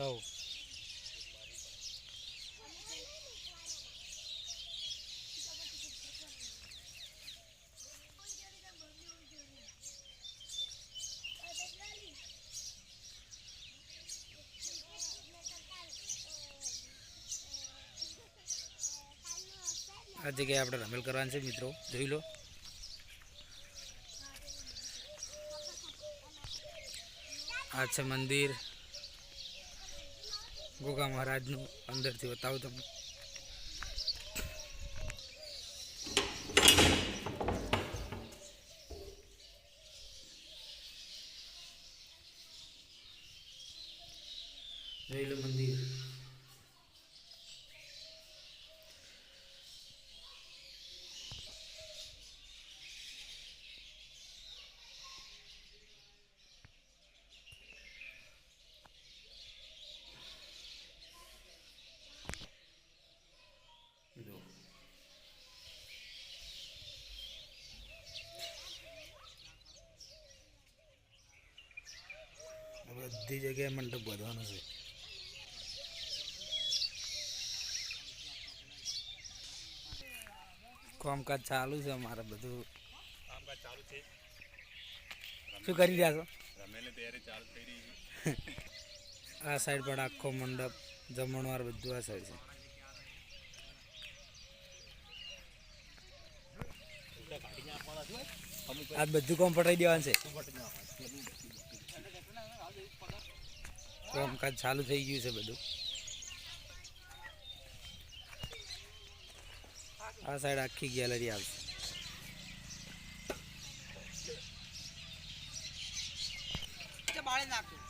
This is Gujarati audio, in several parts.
હવ આ જગ્યાએ આપણે રમેલ કરવાની છે મિત્રો. જોઈ લો. આ છે મંદિર. ગોગા મહારાજનું અંદરથી બતાવું તમને જોઈ લો મંદિર બધી જગ્યાએ મંડપ બાંધવાનો છે. કામકાજ ચાલુ છે અમારે બધું. કામકાજ ચાલુ છે. શું કરી રહ્યા છો? રમેલની તૈયારી ચાલુ થઈ રહી છે આ સાઈડ પણ આખો મંડપ જમણવાર બધું આ સાઈડ છે. આજ બધું કોમ પટાઈ દેવાનું છે. કામકાજ ચાલુ થઈ ગયું છે બધું. આ સાઈડ આખી ગેલેરી આવશે. હવે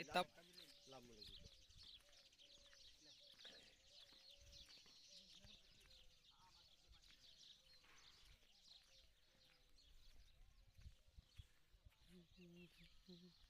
Itap. Mm-hmm.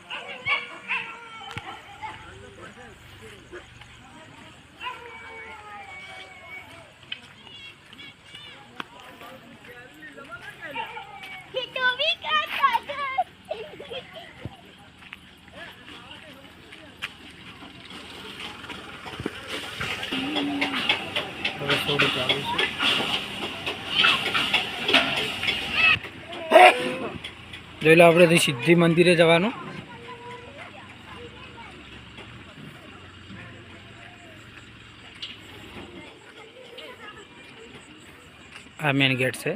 હવે આવે છે. જોઈ લો આપણે સિદ્ધિ મંદિરે જવાનું. આ મેન ગેટ છે.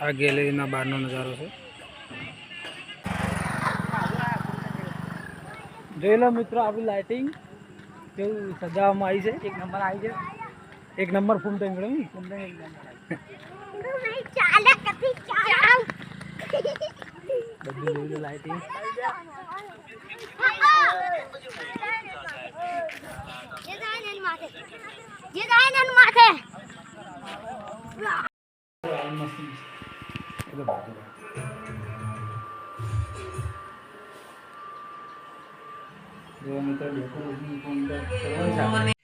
આ ગેલેરીના બહારનો નજારો છે. જોઈ લો મિત્રો આપણી લાઇટિંગ કેવું સજાવવામાં આવી છે? એક નંબર આવી છે. એક નંબર ફૂમ ટાઈમ ગયો ફૂમ ટાઈમ એક નંબર બધું જોઈ લો લાઇટિંગ એટલે જો મિત્રો ડેકોરેશન પણ કરવાનું છે